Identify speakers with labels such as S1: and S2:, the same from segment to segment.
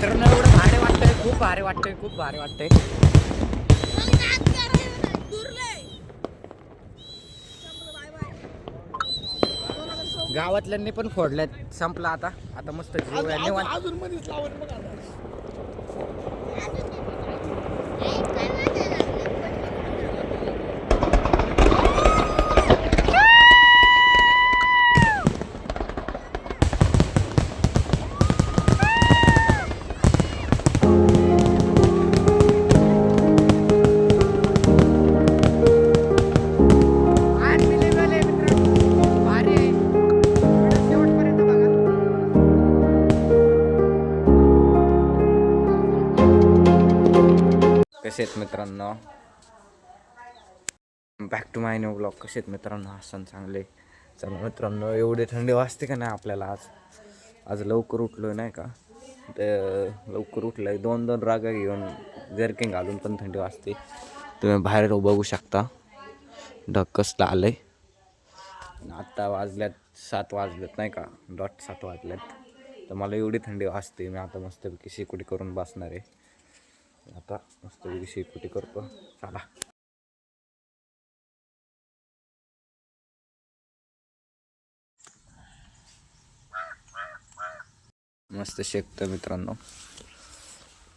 S1: मित्रांनो एवढं भारी वाटतंय खूप भारी वाटतंय खूप भारी वाटतंय. गावातल्यांनी पण फोडल्यात संपला आता. आता मस्त जीव आहे, निवांत.
S2: अजून मध्येच बघा
S1: कसे आहेत मित्रांनो? Back to my new blog कसे आहेत मित्रांनो? हसन चांगले. चला मित्रांनो एवढी थंडी वाजते का नाही आपल्याला आज? आज लवकर उठलो नाही का? तर लवकर उठलं आहे दोन दोन रागा घेऊन जर्किंग घालून पण थंडी वाजते. तुम्ही बाहेर बघू शकता. ढग कसलं आलं आहे आत्ता वाजल्यात सात वाजलेत नाही का? डॉट सात वाजल्यात तर मला एवढी थंडी वाजते. मी आता मस्तपैकी शेकोटी करून बसणार आहे. आता मस्तपैकी शेकोटी करतो? चला. मस्त शेकतो मित्रांनो.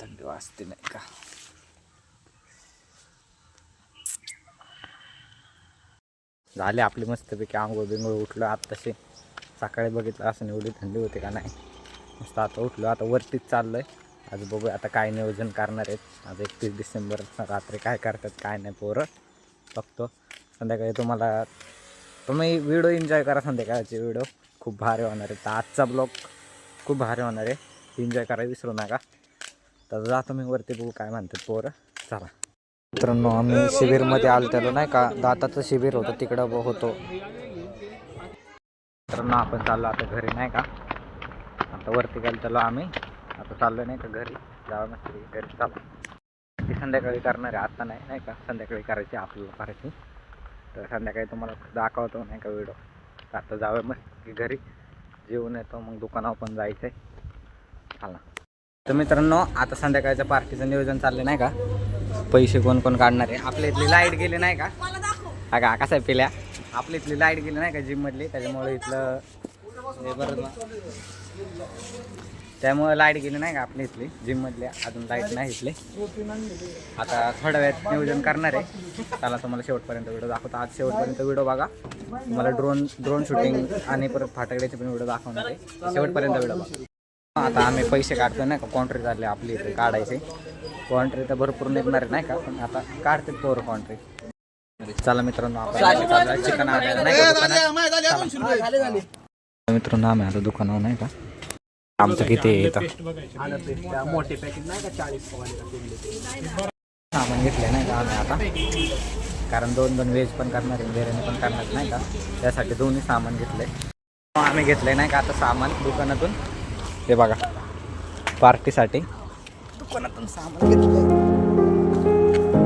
S1: थंडी वाजते नाही का? झाले आपली मस्तपैकी आंघोळ बिंगोळ उठलो आत्ताशी. सकाळी बघितलं असं एवढी थंडी होते का नाही? मस्त आता उठलो. आता वरतीच चाललंय. आहे आज बघू आता काय नियोजन करणार आहेत. आज एकतीस डिसेंबर रात्री काय करतात काय नाही पोरं. बघतो. संध्याकाळी तुम्हाला तुम्ही व्हिडिओ एन्जॉय करा संध्याकाळचे व्हिडिओ. खूप भारी होणार आहे. तर आजचा ब्लॉग खूप भारी होणार आहे. एन्जॉय करायला विसरू नका. तर जातो मी वरती बघू काय म्हणतात पोरं. चला. मित्रांनो आम्ही शिबिरमध्ये आलो नाही का? दाताचं शिबिर होतं तिकडं ब- होतो. मित्रांनो आपण चाललो आता घरी नाही का? आता वरती गेलो चाललो आम्ही. आता चाललो नाही का घरी जावं मस्त घरी चालू. ती संध्याकाळी करणार आहे आता नाही नाही का? संध्याकाळी करायची आपल्याला करायची तर संध्याकाळी तुम्हाला दाखवतो नाही का व्हिडिओ तर आता जावं मस्त की घरी. जेवून येतो मग दुकानावर पण जायचं आहे चला. तर मित्रांनो आता संध्याकाळच्या पार्टीचं नियोजन चाललं नाही का? पैसे कोण कोण काढणार आहे? आपल्या इथली लाइट गेली नाही का? का? कसं आहे पिल्या? आपल्या इथली लाइट गेली नाही का जिममधली त्याच्यामुळे इथलं हे बरं त्यामुळे लाइट गेली नाही का आपल्या इथली? जिममधली अजून लाइट नाही इथली. आता थोड्या वेळात नियोजन करणार आहे. त्याला तुम्हाला शेवटपर्यंत व्हिडिओ दाखवतो. आज शेवटपर्यंत व्हिडिओ बघा. तुम्हाला ड्रोन ड्रोन शूटिंग आणि परत फाटकड्याचे पण व्हिडिओ दाखवणार आहे. शेवटपर्यंत व्हिडिओ बघा. आता आम्ही पैसे काढतो नाही का? कॉन्ट्री झाले आपली इथे काढायचे. कॉन्ट्री तर भरपूर निघणार नाही का? पण आता काढते पोर कॉन्ट्री चला मित्रांनो आपण चिकन आणायला नाही मित्रांनो आम्ही आता दुकानावर नाही का? आमचं किती आहे इथं?
S2: मोठे पॅकेट नाही का? चाळीस
S1: सामान घेतलं नाही का आम्ही आता? कारण दोन दोन व्हेज पण करणार आहे बिर्याणी पण करणार नाही का? त्यासाठी दोन्ही सामान घेतलंय. आम्ही घेतलंय नाही का आता सामान दुकानातून? हे बघा. पार्टीसाठी दुकानातून सामान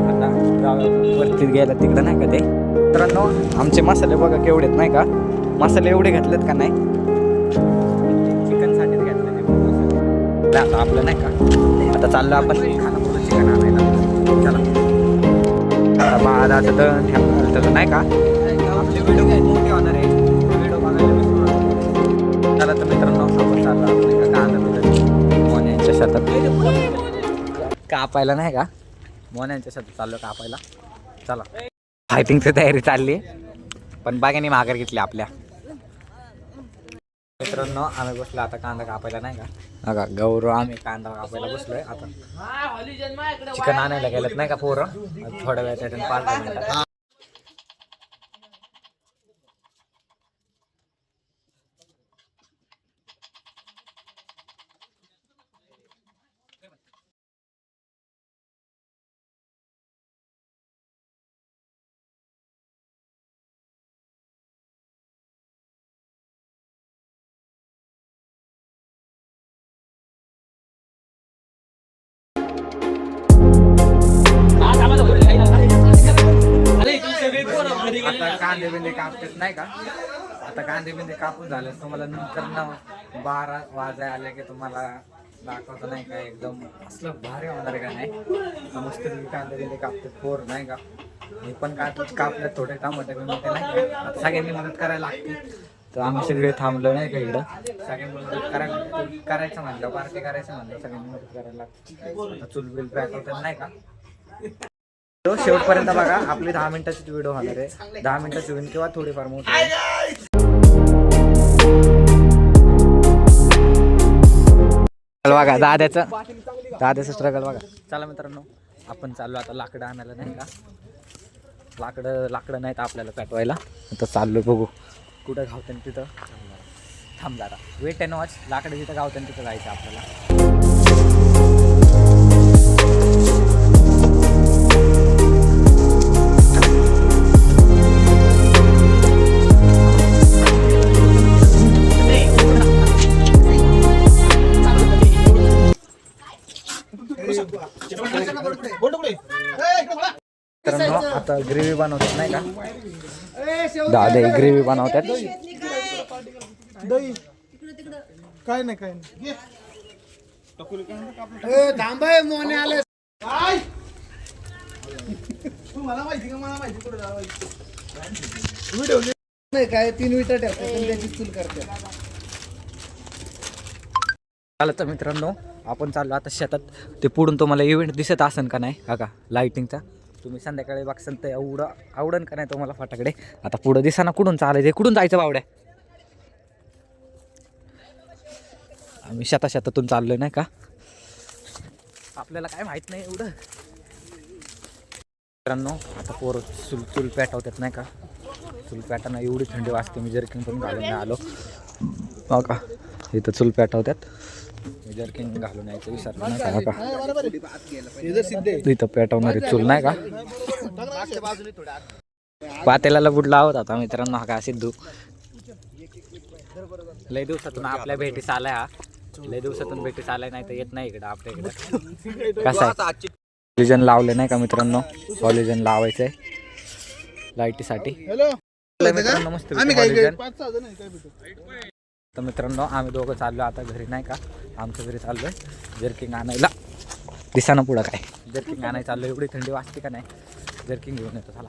S1: आता जाऊया. वरती गेलं तिकडं नाही का ते? मित्रांनो आमचे मसाले बघा केवढे आहेत नाही का? मसाले एवढे घेतलेत का नाही? मसाले आता आपलं नाही का? आता चाललं आपण. खानापूरला चिकन आणायला चला आता दळण ठेवलं त्याचं नाही का? आपले व्हिडिओ मोठे होणार आहे. व्हिडिओ बघायला. चला तर मित्रांनो आपण चाललो कांदा मोन्यांच्या शेतात. कापायला नाही का? मोन्यांच्या शेतात चाललो कापायला. चला. फायटिंगची तयारी चालली पण बागाने माघार घेतली आपल्या. मित्रांनो आम्ही बसलो आता कांदा कापायला नाही का? बघा गौरव आम्ही कांदा कापायला बसलोय आता. चिकन आणायला गेलेत नाही का पोरं? थोड्या येतात पाच दहा मिनिटात कांदे बिंदे कापतात नाही का? आता कांदे बिंदे कापून झाले तुम्हाला नंतर ना बारा वाजाय आले की तुम्हाला दाखवतो नाही का एकदम असलं भारी होणार का नाही? तर मस्त कांदे बिंदे कापते पोर नाही का? मी पण काप कापले थोडे टमाटे बिमाटे नाही का? सगळ्यांनी मदत करायला लागते. तर आम्ही सगळे थांबलो नाही का इकडं? सगळ्यांनी मदत करायला करायचं म्हणलं पार्टी करायचं म्हणलं सगळ्यांनी मदत करायला लागते. चुलबिल पॅक होतं नाही का? तो शेवटपर्यंत बघा आपली दहा मिनिटाची व्हिडिओ होणार आहे. दहा मिनिटाची होईल किंवा थोडीफार मोठी बघा दाद्याचं. दाद्याचं स्ट्रगल बघा. चला मित्रांनो आपण चाललो आता लाकडं आणायला नाही का? लाकडं लाकडं नाहीत आपल्याला पेटवायला. आता चाललो बघू. कुठं घावतं तिथं? थांब जरा. वेट अँड वॉच लाकडं जिथं गावतं तिथं जायचं आपल्याला. आता ग्रेव्ही बनवतात नाही का? दादा ग्रेव्ही बनवतात.
S3: दही. काय नाही काय नाही.
S2: थांबाय मोने आले.
S3: मला माहिती का? मला माहिती कुठे जावं
S2: व्हिडिओ नाही काय तीन ठेवतात त्याची चूल करतात
S1: चालत तर मित्रांनो आपण चाललो आता शेतात. ते पुढून तुम्हाला इव्हेंट दिसत असन का नाही? काका लाईटिंगचा तुम्ही संध्याकाळी बघसाल तर एवढं आवडन का नाही तुम्हाला फाटाकडे? आता पुढं दिसाना कुठून चालायचं कुठून जायचं बावड्या? आम्ही शेता शेतातून चाललोय नाही का? आपल्याला काय माहीत नाही एवढं. मित्रांनो आता पोरं चुल चुल पेटवतात नाही का? चुल पेटाना एवढी थंडी वाजते मी जरी पण घालून आलो. हो का इथं चुल पेटवतात. जर्किंग घालून यायचं विसरलो नाही का? हो का इथं पेटवणारी चूल नाही का? पातेल्याला बुडला होता आता मित्रांनो हा का सिद्धू? लय दिवसातून आपल्या भेटीस आलाय हा. लय दिवसातून भेटीस आलाय नाही तर येत नाही इकडं आपल्या इकडं. कसं आहे? पॉलिजन लावले नाही का मित्रांनो? पॉलिजन लावायचंय. लाईटीसाठी.
S3: हॅलो
S1: मित्रांनो मस्त
S3: आम्ही काय
S1: पॉलिजन
S3: पाच सहा जण आहे, काय भेटू
S1: तर मित्रांनो आम्ही दोघं चाललो आता घरी नाही का? आमच्या घरी चाललोय. जर्किंग आणायला. दिसानं पुढं काय. जर्किंग आणायला चाललो एवढी थंडी वाजते का नाही? जर्किंग घेऊन येतो. चला.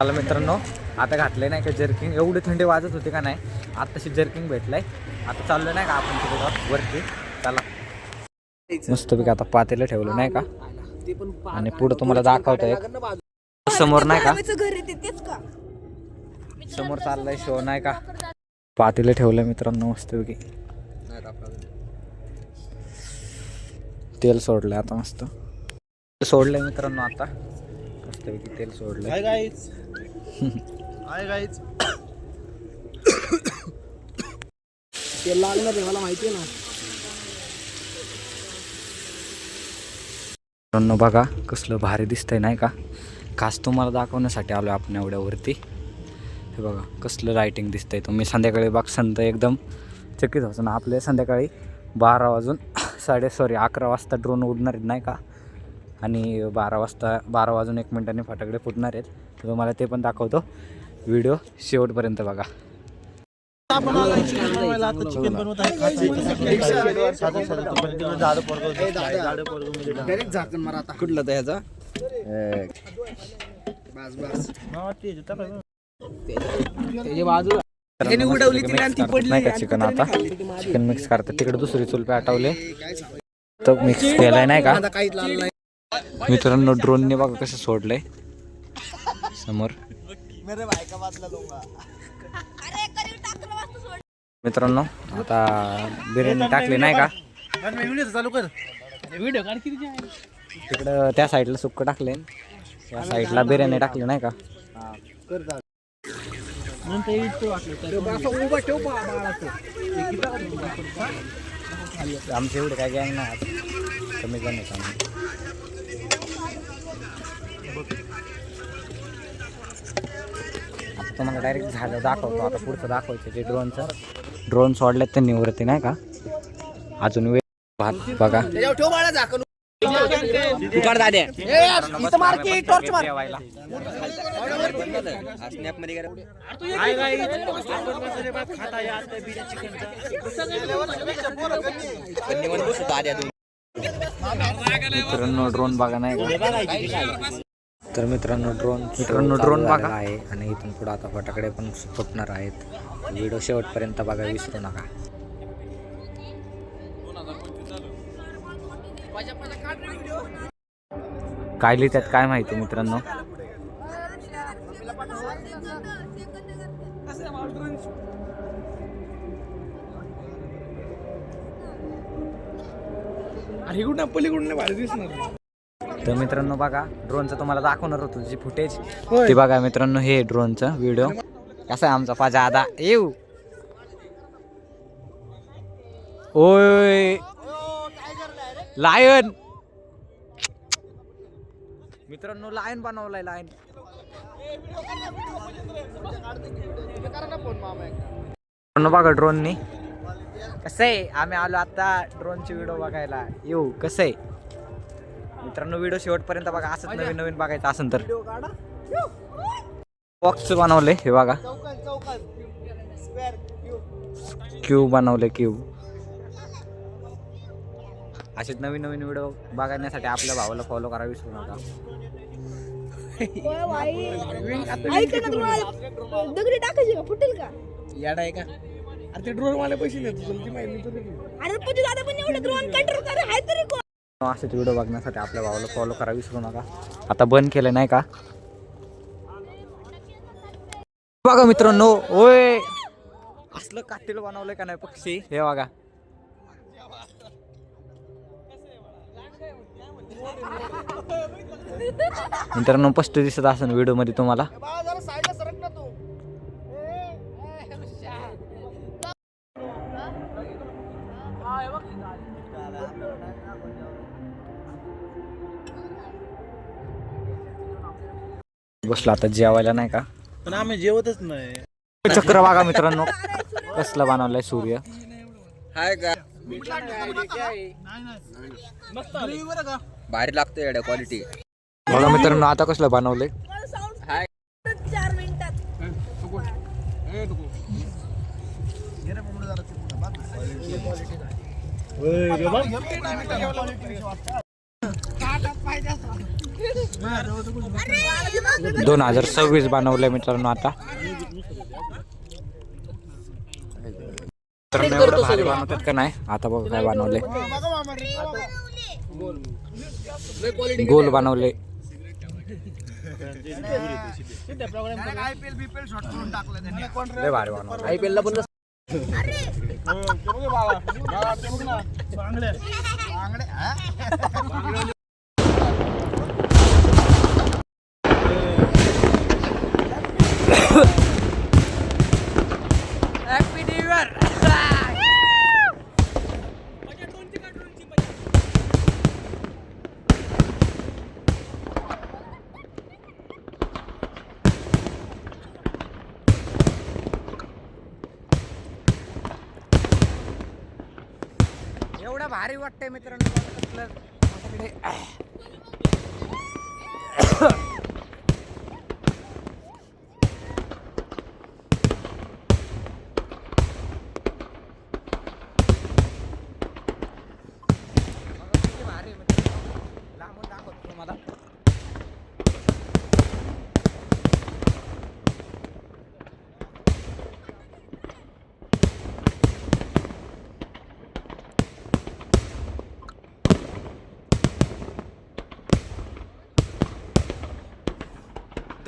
S1: चला मित्रांनो आता घातलंय नाही का जर्किंग एवढी थंडी वाजत होती का नाही? आत्ताशी जर्किंग भेटलाय. आता चाललो नाही का आपण तिकडे वरती? चला. मस्तपैकी आता पातेलं ठेवलं नाही का? आणि पुढं तुम्हाला दाखवत एक. समोर नाही का?
S4: का
S1: समोर चाललाय शो नाही का? पातेलं ठेवलं मित्रांनो मस्तपैकी तेल सोडलंय आता मस्त. सोडलंय मित्रांनो आता. मस्तपैकी तेल सोडलंय.
S3: काय गाईच काय गाईच
S2: ते लागणार आहे मला माहिती आहे ना.
S1: मित्रांनो बघा कसलं भारी दिसतंय नाही का? खास तुम्हाला दाखवण्यासाठी आलो आपण एवढ्यावरती. हे बघा कसलं लाईटिंग दिसतंय. तुम्ही संध्याकाळी बघसान तर एकदम चकित होतं ना. आपले संध्याकाळी बारा वाजून साडे सॉरी अकरा वाजता ड्रोन उडणार आहेत नाही का? आणि बारा वाजता बारा वाजून एक मिनिटांनी फटाकडे फुटणार आहेत. तर तुम्हाला ते पण दाखवतो. व्हिडिओ शेवटपर्यंत बघा.
S5: कुठलं त्याचा तर ह्याचा
S3: हा, ते जे टाकायचं.
S2: त्याच्या बाजूला
S1: त्याने उडवली नाही का चिकन आता? चिकन मिक्स करतात. तिकडे दुसरी चूल पेटवले तर मिक्स केलाय नाही का?
S2: आता काहीच लागलं नाही.
S1: मित्रांनो ड्रोनने बघा कसं सोडलंय. समोर. मित्रांनो आता बिर्याणी टाकली नाही का?
S3: आणि मी व्हिडिओ चालू कर
S2: व्हिडिओ काढ किती
S1: तिकडं त्या साईडला सुक्क टाकले. त्या साईडला बिर्याणी टाकली नाही का?
S2: नंतर इतकं वाटलं असं उभा ठेव बा बाळाचं.
S1: आमचे एवढे काय गँग नाही आज. कमी आम्ही आता तुम्हाला डायरेक्ट झालं दाखवतो. आता पुढचं दाखवायचं जे ड्रोनचं ड्रोन सोडलेत त्यांनी वरती नाही का? अजून वेळ भात बघा. इथं मार की टॉर्च मार. मित्रांनो ड्रोन बघा नाही का? तर मित्रांनो ड्रोन मित्रांनो ड्रोन बघा. आहे आणि इथून पुढे आता फटाकडे पण फुटणार आहेत. व्हिडिओ शेवटपर्यंत बघा विसरू नका. काय लिहितात काय माहिती मित्रांनो? तर मित्रांनो बघा ड्रोनचं तुम्हाला दाखवणार होतो जी फुटेज ते बघा मित्रांनो हे ड्रोनचं व्हिडिओ कसा आहे आमचा फाजा आदा येऊ. ओय. लायन. मित्रांनो लायन बनवलाय मित्रांनो बघा ड्रोननी. कसं आहे? आम्ही आलो आता ड्रोनची व्हिडिओ बघायला. येऊ कसं आहे? मित्रांनो व्हिडिओ शेवटपर्यंत बघा असंच नवीन नवीन बघायचं असेल तर. बॉक्स बनवले हे बघा. क्यूब बनवले क्यूब असेच नवीन नवीन व्हिडिओ बघण्यासाठी आपल्या भावाला फॉलो करा विसरू नका.
S4: दगडी टाकायची का? फुटेल का?
S2: याडा आहे का? अरे ते ड्रोन वाले पैसे देतो तुला ती माहिती.
S4: अरे पण दादा पण एवढं ड्रोन कंट्रोल कर हाय तरी कोण?
S1: असेच व्हिडिओ बघण्यासाठी आपल्या भावाला फॉलो करा विसरू नका. आता बंद केलं नाही का? बघा मित्रांनो ओय असलं कातील बनवलंय का नाही पक्षी? हे बघा. मित्रांनो स्पष्ट दिसत असेल व्हिडिओमध्ये तुम्हाला. बसलो आता जेवायला नाही का?
S3: पण आम्ही जेवतच नाही.
S1: चक्र बघा मित्रांनो. कसलं बनवलंय सूर्य?
S5: भारी लागतं एवढ्या क्वालिटी
S1: बघा मित्रांनो आता कसलं बनवलंय?
S4: चार मिनिटात.
S1: दोन हजार सव्वीस बनवलंय मित्रांनो आता. मित्रांनो एवढं भारी बनवतात का नाही? आता बघा काय बनवले. गोल बनवले. लय भारी बनवले. एवढं भारी वाटतंय मित्रांनो. माझ्याकडे बघा किती भारी आहे मित्रांनो. लांबून दाखवतो तुम्हाला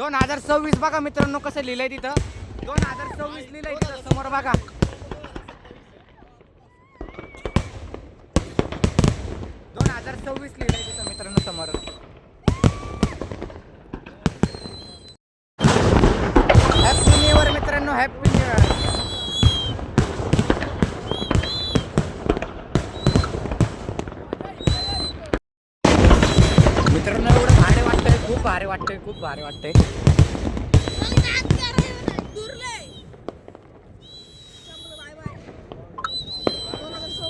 S1: दोन हजार सव्वीस बघा मित्रांनो कसं लिहिलंय तिथं. दोन हजार सव्वीस लिहिलंय तिथं समोर बघा. दोन हजार सव्वीस लिहिलंय तिथं मित्रांनो समोर. भारी वाटतंय खूप भारी वाटतंय.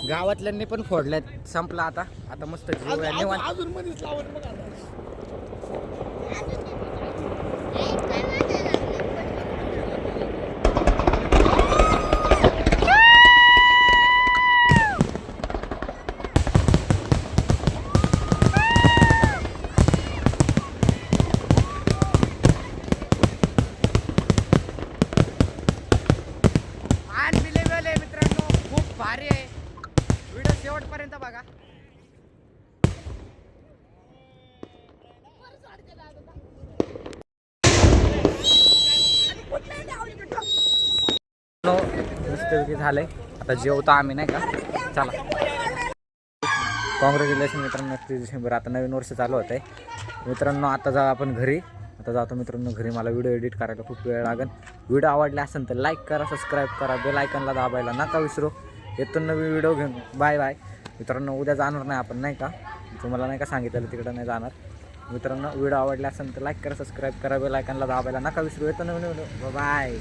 S1: गावातल्यांनी पण फोडल्यात संपला आता. आता मस्त जेवूया निवांत.
S3: अजून मध्येच लावत बघा आता.
S1: अनबिलेबल आहे मित्रांनो खूप भारी आहे व्हिडिओ शेवटपर्यंत बघा नो झालं झालंय. आता जेवतो आम्ही नाही का? चला. कॉंग्रॅच्युलेशन मित्रांनो एकतीस डिसेंबर. आता नवीन वर्ष चालू होत आहे मित्रांनो आता जाऊ आपण घरी. आता जातो मित्रांनो घरी. मला व्हिडिओ एडिट करायला खूप वेळ लागेल व्हिडिओ आवडला असेल तर लाईक करा सबस्क्राईब करा. बेल आयकनला दाबायला नका विसरू. येतो नवीन व्हिडिओ घेऊन. बाय बाय मित्रांनो उद्या जाणार नाही आपण नाही का? तुम्हाला नाही का सांगितलं तिकडं नाही जाणार. मित्रांनो व्हिडिओ आवडला असेल तर लाईक करा सबस्क्राईब करा. बेल आयकनला दाबायला नका विसरू. येतो नवीन व्हिडिओ बाय